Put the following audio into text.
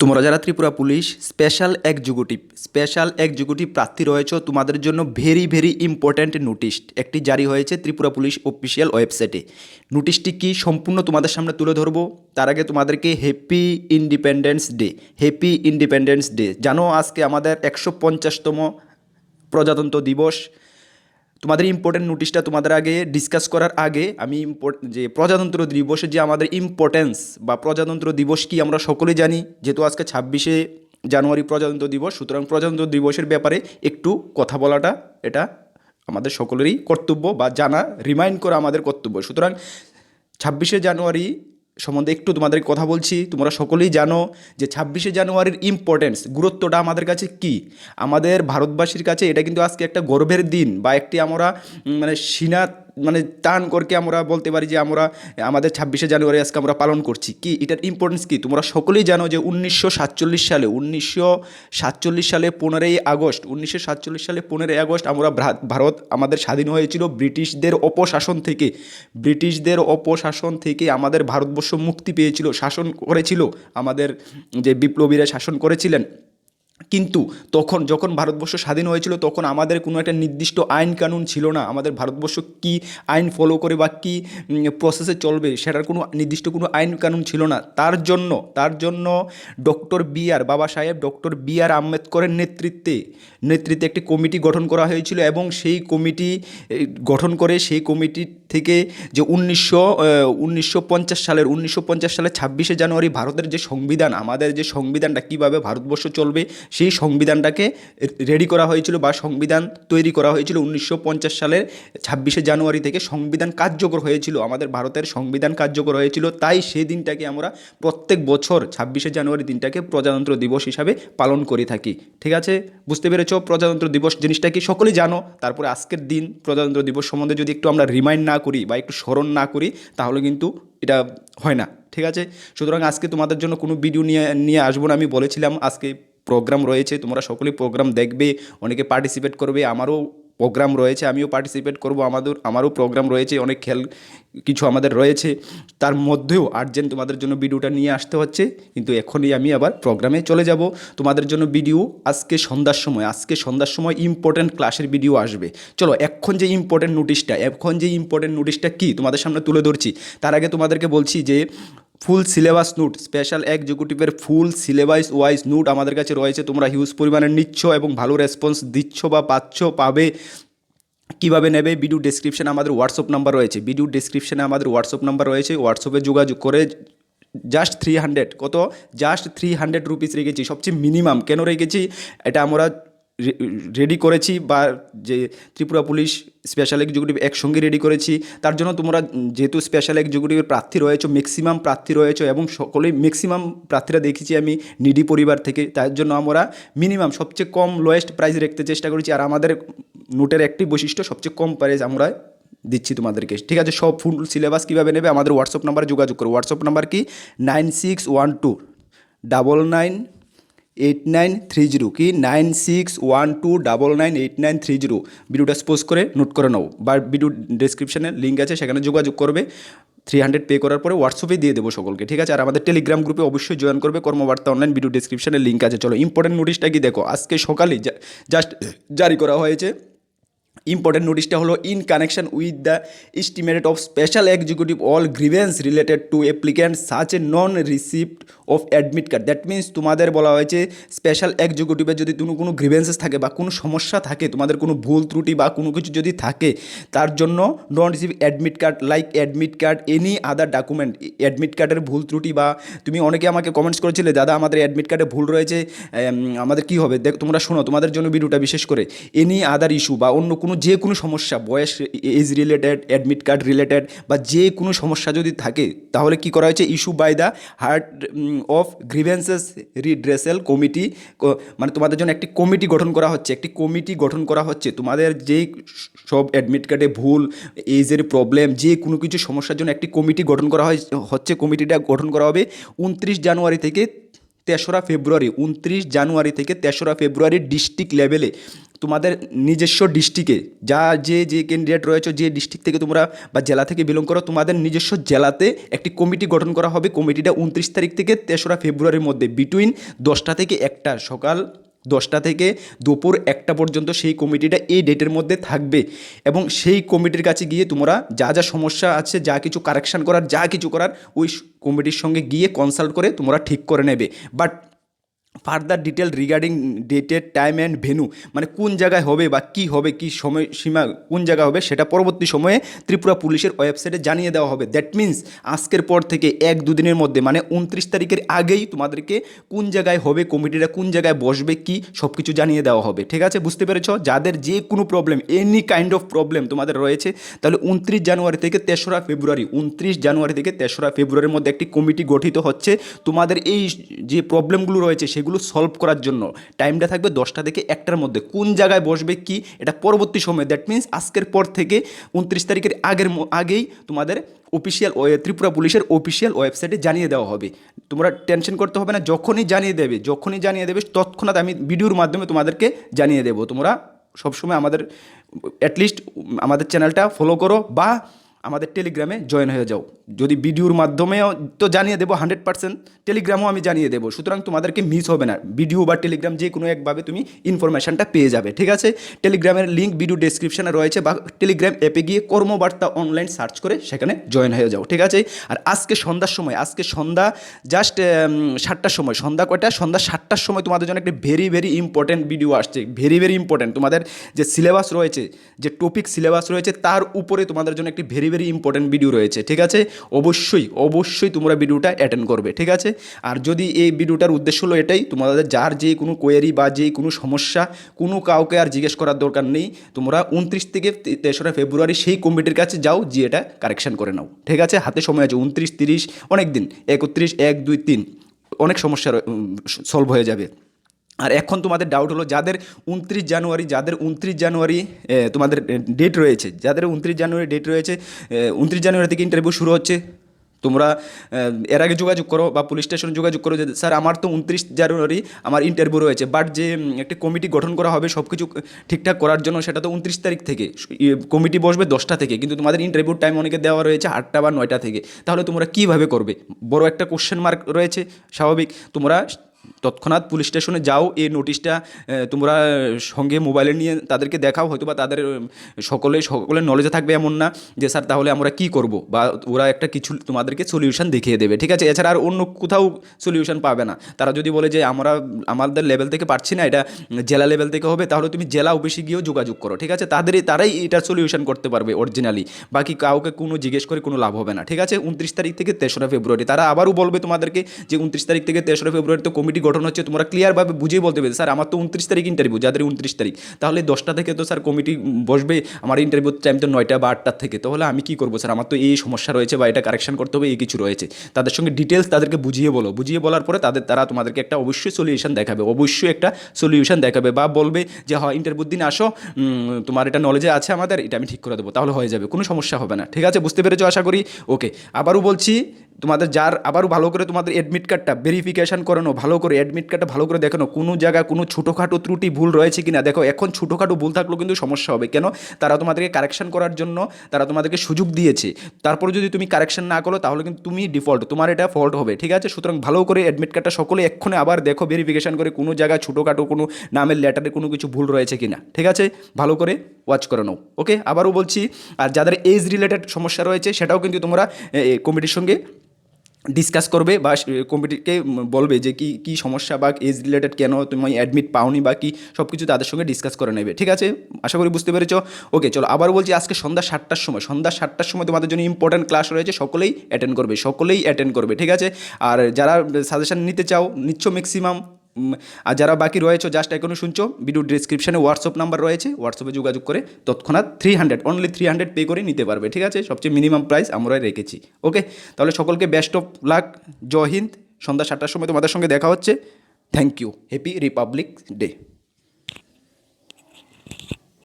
তোমরা যারা Tripura police special executive special executive প্রার্থী রয়েছে, তোমাদের জন্য ভেরি ভেরি ইম্পর্ট্যান্ট নোটিশ একটি জারি হয়েছে ত্রিপুরা পুলিশ অফিসিয়াল ওয়েবসাইটে নোটিশটি কি সম্পূর্ণ তোমাদের সামনে তুলে ধরবো? তার আগে তোমাদেরকে happy independence day happy independence day জানো আজকে আমাদের একশো পঞ্চাশতম প্রজাতন্ত্র দিবস। তোমাদের ইম্পর্টেন্ট নোটিশটা তোমাদের আগে ডিসকাস করার আগে আমি ইম্পর্ট যে প্রজাতন্ত্র দিবসের যে আমাদের ইম্পর্টেন্স বা প্রজাতন্ত্র দিবস কি আমরা সকলেই জানি, যেহেতু আজকে ছাব্বিশে জানুয়ারি প্রজাতন্ত্র দিবস, সুতরাং প্রজাতন্ত্র দিবসের ব্যাপারে একটু কথা বলাটা এটা আমাদের সকলেরই কর্তব্য বা জানা রিমাইন্ড করা আমাদের কর্তব্য। সুতরাং ছাব্বিশে জানুয়ারি সম্বন্ধে একটু তোমাদের কথা বলছি। তোমরা সকলেই জানো যে ছাব্বিশে জানুয়ারির ইম্পর্টেন্স গুরুত্বটা আমাদের কাছে কি? আমাদের ভারতবাসীর কাছে এটা কিন্তু আজকে একটা গর্বের দিন বা একটি আমরা মানে সিনা মানে টান করকে আমরা বলতে পারি যে আমরা, আমাদের ছাব্বিশে জানুয়ারি আজকে আমরা পালন করছি। কি? এটার ইম্পর্টেন্স কি? তোমরা সকলেই জানো যে উনিশশো সাতচল্লিশ সালে, উনিশশো সাতচল্লিশ সালে পনেরোই আগস্ট, উনিশশো সাতচল্লিশ সালে পনেরোই আগস্ট আমরা ভারত আমাদের স্বাধীন হয়েছিল ব্রিটিশদের অপশাসন থেকে। ব্রিটিশদের অপশাসন থেকে আমাদের ভারতবর্ষ মুক্তি পেয়েছিল, শাসন করেছিল আমাদের যে বিপ্লবীরা শাসন করেছিলেন। কিন্তু তখন যখন ভারতবর্ষ স্বাধীন হয়েছিল, তখন আমাদের কোনো একটা নির্দিষ্ট আইন কানুন ছিল না। আমাদের ভারতবর্ষ কি আইন ফলো করে বা কী প্রসেসে চলবে সেটার কোনো নির্দিষ্ট কোনো আইন কানুন ছিল না। তার জন্য তার জন্য ডক্টর বি আর বাবা সাহেব ডক্টর বি আর আম্বেদকরের নেতৃত্বে নেতৃত্বে একটি কমিটি গঠন করা হয়েছিল এবং সেই কমিটি গঠন করে সেই কমিটি থেকে যে উনিশশো উনিশশো সালের উনিশশো সালের ছাব্বিশে জানুয়ারি ভারতের যে সংবিধান, আমাদের যে সংবিধানটা কীভাবে ভারতবর্ষ চলবে সেই সংবিধানটাকে রেডি করা হয়েছিল বা সংবিধান তৈরি করা হয়েছিল উনিশশো পঞ্চাশ সালের ছাব্বিশে জানুয়ারি থেকে। সংবিধান কার্যকর হয়েছিল, আমাদের ভারতের সংবিধান কার্যকর হয়েছিল। তাই সেই দিনটাকে আমরা প্রত্যেক বছর ছাব্বিশে জানুয়ারি দিনটাকে প্রজাতন্ত্র দিবস হিসাবে পালন করে থাকি। ঠিক আছে? বুঝতে পেরেছ প্রজাতন্ত্র দিবস জিনিসটা কি? সকলেই জানো। তারপরে আজকের দিন প্রজাতন্ত্র দিবস সম্বন্ধে যদি একটু আমরা রিমাইন্ড না করি বা একটু স্মরণ না করি, তাহলে কিন্তু এটা হয় না। ঠিক আছে? সুতরাং আজকে তোমাদের জন্য কোনো ভিডিও নিয়ে নিয়ে আসব না। আমি বলেছিলাম আজকে প্রোগ্রাম রয়েছে, তোমরা সকলেই প্রোগ্রাম দেখবে, অনেকে পার্টিসিপেট করবে, আমারও প্রোগ্রাম রয়েছে, আমিও পার্টিসিপেট করব, আমাদের, আমারও প্রোগ্রাম রয়েছে, অনেক খেল কিছু আমাদের রয়েছে। তার মধ্যেও আর্জেন্ট তোমাদের জন্য ভিডিওটা নিয়ে আসতে হচ্ছে, কিন্তু এখনই আমি আবার প্রোগ্রামে চলে যাব। তোমাদের জন্য ভিডিও আজকে সন্ধ্যার সময়, আজকে সন্ধ্যার সময় ইম্পর্টেন্ট ক্লাসের ভিডিও আসবে। চলো, এখন যে ইম্পর্টেন্ট নোটিশটা এখন যে ইম্পর্টেন্ট নোটিশটা কি তোমাদের সামনে তুলে ধরছি, তার আগে তোমাদেরকে বলছি যে ফুল সিলেবাস নোট, স্পেশাল এক্সিকিউটিভের ফুল সিলেবাস ওয়াইজ নোট আমাদের কাছে রয়েছে। তোমরা হিউজ পরিমাণে নিচ্ছ এবং ভালো রেসপন্স দিচ্ছ বা পাচ্ছ, পাবে, কীভাবে নেবে ভিডিও ডেসক্রিপশানে আমাদের হোয়াটসঅ্যাপ নাম্বার রয়েছে। ভিডিও ডেসক্রিপশানে আমাদের হোয়াটসঅ্যাপ নাম্বার রয়েছে। হোয়াটসঅ্যাপে যোগাযোগ করে জাস্ট থ্রি হান্ড্রেড কত? জাস্ট থ্রি হান্ড্রেড রুপিস রেখেছি, সবচেয়ে মিনিমাম কেন রেখেছি? এটা আমরা রেডি করেছি বা যে ত্রিপুরা পুলিশ স্পেশাল এক্সিকিউটিভ একসঙ্গে রেডি করেছি, তার জন্য তোমরা যেহেতু স্পেশাল এক্সিকিউটিভের প্রার্থী রয়েছে ম্যাক্সিমাম প্রার্থী রয়েছে এবং সকলেই ম্যাক্সিমাম প্রার্থীরা দেখেছি আমি নিডি পরিবার থেকে, তার জন্য আমরা মিনিমাম সবচেয়ে কম লোয়েস্ট প্রাইস রাখতে চেষ্টা করেছি আর আমাদের নোটের একটি বৈশিষ্ট্য সবচেয়ে কম প্রাইস আমরা দিচ্ছি তোমাদেরকে। ঠিক আছে, সব ফুল সিলেবাস কীভাবে নেবে আমাদের হোয়াটসঅ্যাপ নাম্বারে যোগাযোগ করো। হোয়াটসঅ্যাপ নাম্বার কি? Nine six one two double nine eight nine three zero কি nine six one two double nine eight nine three zero ভিডিওটা স্পোজ করে নোট করে নাও বা ভিডিও ডিসক্রিপশানে লিঙ্ক আছে, সেখানে যোগাযোগ করবে। থ্রি হান্ড্রেড পে করার পরে হোয়াটসঅ্যাপে দিয়ে দেবো সকলকে, ঠিক আছে? আর আমাদের টেলিগ্রাম গ্রুপে অবশ্যই জয়েন করবে, কর্মবার্তা অনলাইন ভিডিও ডিসক্রিপশানে লিঙ্ক আছে। চলো ইম্পর্টেন্ট নোটিশটা কি দেখো? আজকে সকালেই জাস্ট জারি করা হয়েছে। ইম্পর্টেন্ট নোটিশটা হলো in connection with the estimated of special executive all grievance related to applicant such a non receipt of admit card that means তোমাদের বলা হয়েছে স্পেশাল এক্সিকিউটিভের যদি কোনো কোনো গ্রিভেন্সেস থাকে বা কোনো সমস্যা থাকে, তোমাদের কোনো ভুল ত্রুটি বা কোনো কিছু যদি থাকে, তার জন্য non receive admit card like admit card any other document admit কার্ডের ভুল ত্রুটি বা তুমি অনেকে আমাকে কমেন্টস করেছিলে, দাদা, আমাদের অ্যাডমিট কার্ডে ভুল রয়েছে আমাদের কী হবে? দেখ, তোমরা শোনো, তোমাদের জন্য ভিডিওটা বিশেষ করে এনি আদার ইস্যু বা অন্য কোনো যে কোনো সমস্যা, বয়স age related admit card related বা যে কোনো সমস্যা যদি থাকে, তাহলে কি করা হয়েছে? Issue by the heart of grievances redressal committee মানে তোমাদের জন্য একটি কমিটি গঠন করা হচ্ছে। একটি কমিটি গঠন করা হচ্ছে। তোমাদের যেই সব অ্যাডমিট কার্ডে ভুল এজের প্রবলেম যে কোনো কিছু সমস্যার জন্য একটি কমিটি গঠন করা হয়, হচ্ছে কমিটিটা গঠন করা হবে উনত্রিশ জানুয়ারি থেকে তেসরা ফেব্রুয়ারি, উনত্রিশ জানুয়ারি থেকে তেসরা ফেব্রুয়ারি ডিস্ট্রিক্ট লেভেলে তোমাদের নিজস্ব ডিস্ট্রিক্টে, যা যে যে ক্যান্ডিডেট রয়েছে, যে ডিস্ট্রিক্ট থেকে তোমরা বা জেলা থেকে বিলং করো, তোমাদের নিজস্ব জেলাতে একটি কমিটি গঠন করা হবে। কমিটিটা উনত্রিশ তারিখ থেকে তেসরা ফেব্রুয়ারির মধ্যে বিটুইন দশটা থেকে একটা, সকাল দশটা থেকে দুপুর একটা পর্যন্ত সেই কমিটিটা এই ডেটের মধ্যে থাকবে। এবং সেই কমিটির কাছে গিয়ে তোমরা যা যা সমস্যা আছে, যা কিছু কারেকশান করার, যা কিছু করার, ওই কমিটির সঙ্গে গিয়ে কনসাল্ট করে তোমরা ঠিক করে নেবে। বাট ফার্দার ডিটেল রিগার্ডিং ডেটের টাইম অ্যান্ড ভেনু মানে কোন জায়গায় হবে বা কি হবে, কি সময় সীমা কোন জায়গায় হবে, সেটা পরবর্তী সময়ে ত্রিপুরা পুলিশের ওয়েবসাইটে জানিয়ে দেওয়া হবে। দ্যাট মিন্স আজকের পর থেকে এক দুদিনের মধ্যে মানে উনত্রিশ তারিখের আগেই তোমাদেরকে কোন জায়গায় হবে কমিটিটা কোন জায়গায় বসবে, কি সব কিছু জানিয়ে দেওয়া হবে। ঠিক আছে? বুঝতে পেরেছ? যাদের যে কোনো problem any kind of problem তোমাদের রয়েছে, তাহলে উনত্রিশ জানুয়ারি থেকে তেসরা ফেব্রুয়ারি, উনত্রিশ জানুয়ারি থেকে তেসরা ফেব্রুয়ারির মধ্যে একটি কমিটি গঠিত হচ্ছে। তোমাদের এই যে প্রবলেমগুলো রয়েছে সেগুলো সলভ করার জন্য। টাইমটা থাকবে দশটা থেকে একটার মধ্যে। কোন জায়গায় বসবে কি, এটা পরবর্তী সময়। দ্যাট মিন্স আজকের পর থেকে উনত্রিশ তারিখের আগের আগেই তোমাদের অফিসিয়াল ত্রিপুরা পুলিশের অফিসিয়াল ওয়েবসাইটে জানিয়ে দেওয়া হবে। তোমরা টেনশন করতে হবে না, যখনই জানিয়ে দেবে, যখনই জানিয়ে দেবে, তৎক্ষণাৎ আমি ভিডিওর মাধ্যমে তোমাদেরকে জানিয়ে দেবো। তোমরা সবসময় আমাদের অ্যাটলিস্ট আমাদের চ্যানেলটা ফলো করো বা আমাদের টেলিগ্রামে জয়েন হয়ে যাও। যদি ভিডিওর মাধ্যমেও তো জানিয়ে দেবো হান্ড্রেড পার্সেন্ট টেলিগ্রামও আমি জানিয়ে দেবো। সুতরাং তোমাদেরকে মিস হবে না। ভিডিও বা টেলিগ্রাম যে কোনো একভাবে তুমি ইনফরমেশানটা পেয়ে যাবে, ঠিক আছে? টেলিগ্রামের লিঙ্ক ভিডিও ডেসক্রিপশনে রয়েছে বা টেলিগ্রাম অ্যাপে গিয়ে কর্মবার্তা অনলাইন সার্চ করে সেখানে জয়েন হয়ে যাও, ঠিক আছে? আর আজকে সন্ধ্যার সময়, আজকে সন্ধ্যা জাস্ট সাতটার সময়, সন্ধ্যা কয়টা? সন্ধ্যা সাতটার সময় তোমাদের জন্য একটা ভেরি ভেরি ইম্পর্টেন্ট ভিডিও আসছে। ভেরি ভেরি ইম্পর্টেন্ট তোমাদের যে সিলেবাস রয়েছে, যে টপিক সিলেবাস রয়েছে, তার উপরে তোমাদের জন্য একটি ভেরি ভেরি ইম্পর্টেন্ট ভিডিও রয়েছে, ঠিক আছে? অবশ্যই অবশ্যই তোমরা ভিডিওটা অ্যাটেন্ড করবে, ঠিক আছে? আর যদি এই ভিডিওটার উদ্দেশ্য হলো এটাই, তোমাদের যার যে কোনো কোয়েরি বা যে কোনো সমস্যা, কোনো কাউকে আর জিজ্ঞেস করার দরকার নেই, তোমরা উনত্রিশ থেকে তেসরা ফেব্রুয়ারি সেই কমিটির কাছে যাও যে এটা কারেকশন করে নাও, ঠিক আছে? হাতে সময় আছে, উনত্রিশ, তিরিশ অনেক দিন একত্রিশ, এক, দুই, তিন, অনেক সমস্যা সলভ হয়ে যাবে। আর এখন তোমাদের ডাউট হলো যাদের উনত্রিশ জানুয়ারি, যাদের উনত্রিশ জানুয়ারি তোমাদের ডেট রয়েছে। যাদের উনত্রিশ জানুয়ারি ডেট রয়েছে উনত্রিশ জানুয়ারি থেকে ইন্টারভিউ শুরু হচ্ছে। তোমরা এর আগে যোগাযোগ করো বা পুলিশ স্টেশনে যোগাযোগ করো যে, স্যার, আমার তো উনত্রিশ জানুয়ারি আমার ইন্টারভিউ রয়েছে বাট যে একটি কমিটি গঠন করা হবে সব কিছু ঠিকঠাক করার জন্য সেটা তো উনত্রিশ তারিখ থেকে। কমিটি বসবে দশটা থেকে, কিন্তু তোমাদের ইন্টারভিউ টাইম অনেকে দেওয়া রয়েছে আটটা বা নয়টা থেকে। তাহলে তোমরা কীভাবে করবে? বড় একটা কোশ্চেন মার্ক রয়েছে, স্বাভাবিক। তোমরা তৎক্ষণাৎ পুলিশ স্টেশনে যাও, এই নোটিশটা তোমরা সঙ্গে মোবাইলে নিয়ে তাদেরকে দেখাও হয়তো বা তাদের সকলে, সকলের নলেজে থাকবে এমন না যে, স্যার, তাহলে আমরা কি করব? বা ওরা একটা কিছু তোমাদেরকে সলিউশন দেখিয়ে দেবে, ঠিক আছে? এছাড়া আর অন্য কোথাও সলিউশন পাবে না। তারা যদি বলে যে, আমরা, আমাদের লেভেল থেকে পারছি না, এটা জেলা লেভেল থেকে হবে, তাহলে তুমি জেলা অফিসে গিয়েও যোগাযোগ করো। ঠিক আছে? তাদেরই, তারাই এটা সলিউশন করতে পারবে অরিজিনালি বাকি কাউকে কোনো জিজ্ঞেস করে কোনো লাভ হবে না, ঠিক আছে? উনত্রিশ তারিখ থেকে তেসরা ফেব্রুয়ারি। তারা আবারও বলবে তোমাদেরকে যে, উনত্রিশ তারিখ থেকে তেসরা ফেব্রুয়ারি তো কমিটি গঠন হচ্ছে, তোমরা ক্লিয়ারভাবে বুঝিয়ে বলতে হবে স্যার, আমার তো উনত্রিশ তারিখ ইন্টারভিউ যাদের উনত্রিশ তারিখ। তাহলে দশটা থেকে তো, স্যার কমিটি বসবে, আমার ইন্টারভিউ টাইম তো নয়টা বা আটটার থেকে। তাহলে আমি কী করব, স্যার? আমার তো এই সমস্যা রয়েছে বা এটা কারেকশন করতে হবে, এই কিছু রয়েছে। তাদের সঙ্গে ডিটেলস তাদেরকে বুঝিয়ে বলো। বুঝিয়ে বলার পরে তাদের, তারা তোমাদেরকে একটা অবশ্যই সলিউশন দেখাবে। অবশ্যই একটা সলিউশন দেখাবে বা বলবে যে, হয় ইন্টারভিউ দিন আসো। তোমার এটা নলেজে আছে আমাদের, এটা আমি ঠিক করে দেবো। তাহলে হয়ে যাবে, কোনো সমস্যা হবে না। ঠিক আছে, বুঝতে পেরেছ আশা করি? ওকে আবারও বলছি তোমাদের যার আবারও ভালো করে তোমাদের অ্যাডমিট কার্ডটা ভেরিফিকেশান করানো, ভালো করে অ্যাডমিট কার্ডটা ভালো করে দেখানো কোনো জায়গায় কোনো ছোটোখাটো ত্রুটি, ভুল রয়েছে কি না দেখো, এখন ছোটোখাটো ভুল থাকলেও কিন্তু সমস্যা হবে। কেন? তারা তোমাদেরকে কারেকশন করার জন্য, তারা তোমাদেরকে সুযোগ দিয়েছে। তারপরে যদি তুমি কারেকশান না করো, তাহলে কিন্তু তুমি ডিফল্ট তোমার এটা ফল্ট হবে, ঠিক আছে? সুতরাং ভালো করে অ্যাডমিট কার্ডটা সকলে এক্ষণে আবার দেখো ভেরিফিকেশান করে কোনো জায়গায় ছোটোখাটো কোনো নামের লেটারে কোনো কিছু ভুল রয়েছে কি না ঠিক আছে? ভালো করে ওয়াচ করে নাও ওকে আবারও বলছি, আর যাদের এজ রিলেটেড সমস্যা রয়েছে, সেটাও কিন্তু তোমরা কমিটির সঙ্গে ডিসকাস করবে বা কমিটিকে বলবে যে কি কি সমস্যা বা এজ রিলেটেড কেন তুমি অ্যাডমিট পাওনি বা কি সব কিছু তাদের সঙ্গে ডিসকাস করে নেবে, ঠিক আছে? আশা করি বুঝতে পেরেছ? ওকে চলো আবার বলছি আজকে সন্ধ্যা সাতটার সময়, সন্ধ্যা সাতটার সময় তোমাদের জন্য ইম্পর্ট্যান্ট ক্লাস রয়েছে, সকলেই অ্যাটেন্ড করবে, সকলেই অ্যাটেন্ড করবে, ঠিক আছে? আর যারা সাজেশান নিতে চাও, নিচ্ছ ম্যাক্সিমাম আর যারা বাকি রয়েছে জাস্ট এখনও শুনছো ভিডিও ডিসক্রিপশনে হোয়াটসঅ্যাপ নাম্বার রয়েছে হোয়াটসঅ্যাপে যোগাযোগ করে তৎক্ষণাৎ three hundred only three hundred pay করে নিতে পারবে, ঠিক আছে? সবচেয়ে মিনিমাম প্রাইস আমরা রেখেছি ওকে তাহলে সকলকে বেস্ট অফ লাক জয় হিন্দ, সন্ধ্যা সাতটার সময় তোমাদের সঙ্গে দেখা হচ্ছে thank you happy republic day